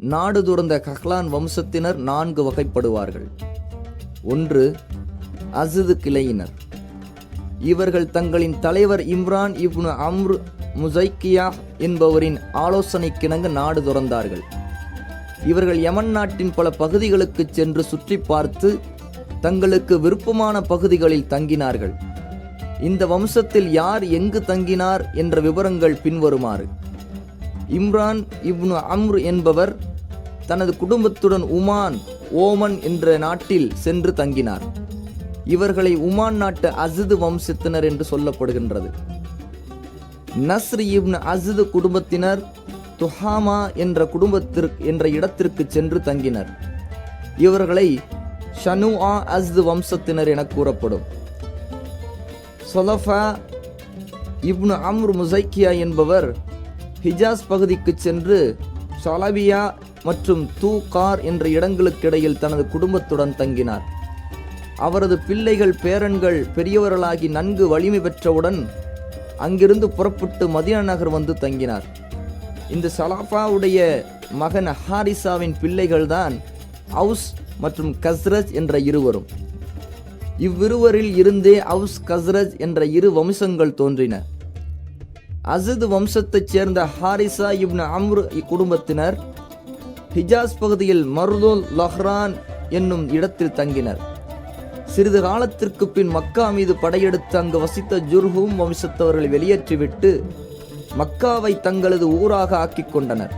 நாடு துறந்த கஹ்லான் வம்சத்தினர் நான்கு வகைப்படுவார்கள். ஒன்று அசது கிளையினர். இவர்கள் தங்களின் தலைவர் இம்ரான் இப்னு அம்ரு முசைக்கியா என்பவரின் ஆலோசனைக்கிணங்க நாடு துறந்தார்கள். இவர்கள் யமன் நாட்டின் பல பகுதிகளுக்கு சென்று சுற்றி பார்த்து தங்களுக்கு விருப்பமான பகுதிகளில் தங்கினார்கள். இந்த வம்சத்தில் யார் எங்கு தங்கினார் என்ற விவரங்கள் பின்வருமாறு. இம்ரான் இப்னு அம்ரு என்பவர் தனது குடும்பத்துடன் உமான் ஓமன் என்ற நாட்டில் சென்று தங்கினார். இவர்களை உமான் நாட்டு அசிது வம்சத்தினர் என்று சொல்லப்படுகின்றது. நஸ்ரி இப்னு அசிது குடும்பத்தினர் துஹாமா என்ற குடும்பத்திற்கு என்ற இடத்திற்கு சென்று தங்கினர். இவர்களை ஷனுஆ அஸ்து வம்சத்தினர் என கூறப்படும். சொலஃபா இப்னு அம்ரு முசைக்கியா என்பவர் ஹிஜாஸ் பகுதிக்கு சென்று சலவியா மற்றும் தூ கார் என்ற இடங்களுக்கிடையில் தனது குடும்பத்துடன் தங்கினார். அவரது பிள்ளைகள் பேரன்கள் பெரியவர்களாகி நன்கு வலிமை பெற்றவுடன் அங்கிருந்து புறப்பட்டு மதினா நகர் வந்து தங்கினார். இந்த சலாஃபாவுடைய மகன் ஹாரிசாவின் பிள்ளைகள்தான் அவுஸ் மற்றும் கஸ்ரஜ் என்ற இருவரும். இவ்விருவரில் இருந்தே அவுஸ் கஸ்ரஜ் என்ற இரு வம்சங்கள் தோன்றின. அசது வம்சத்தைச் சேர்ந்த ஹாரிசா இப்னு அம்ரு இக்குடும்பத்தினர் ஹிஜாஸ் பகுதியில் மர்தோல் லஹ்ரான் என்னும் இடத்தில் தங்கினர். சிறிது காலத்திற்கு பின் மக்கா மீது படையெடுத்து அங்கு வசித்த ஜுர்ஹூம் வம்சத்தவர்களை வெளியேற்றிவிட்டு மக்காவை தங்களது ஊராக ஆக்கிக் கொண்டனர்.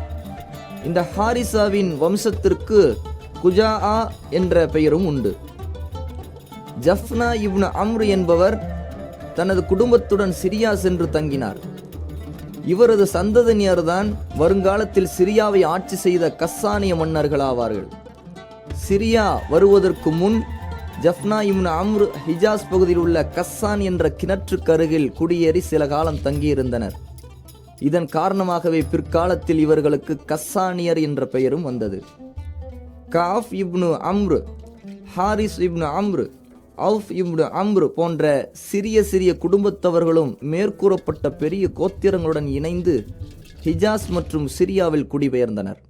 இந்த ஹாரிசாவின் வம்சத்திற்கு குஜாஆ என்ற பெயரும் உண்டு. ஜஃப்னா இப்னு அம்ரு என்பவர் தனது குடும்பத்துடன் சிரியா சென்று தங்கினார். இவரது சந்ததியினர்தான் வருங்காலத்தில் சிரியாவை ஆட்சி செய்த கஸ்ஸானிய மன்னர்கள் ஆவார்கள் சிரியா வருவதற்கு முன் ஜஃப்னா இப்னு அம்ரு ஹிஜாஸ் பகுதியில் உள்ள கஸ்ஸான் என்ற கிணற்றுக்கு அருகில் குடியேறி சில காலம் தங்கியிருந்தனர். இதன் காரணமாகவே பிற்காலத்தில் இவர்களுக்கு கஸ்ஸானியர் என்ற பெயரும் வந்தது. காஃப் இப்னு அம்ரு ஹாரிஸ் இப்னு அம்ரு அவுஃப் இப்னு அம்ரு போன்ற சிறிய சிறிய குடும்பத்தவர்களும் மேற்கூறப்பட்ட பெரிய கோத்திரங்களுடன் இணைந்து ஹிஜாஸ் மற்றும் சிரியாவில் குடிபெயர்ந்தனர்.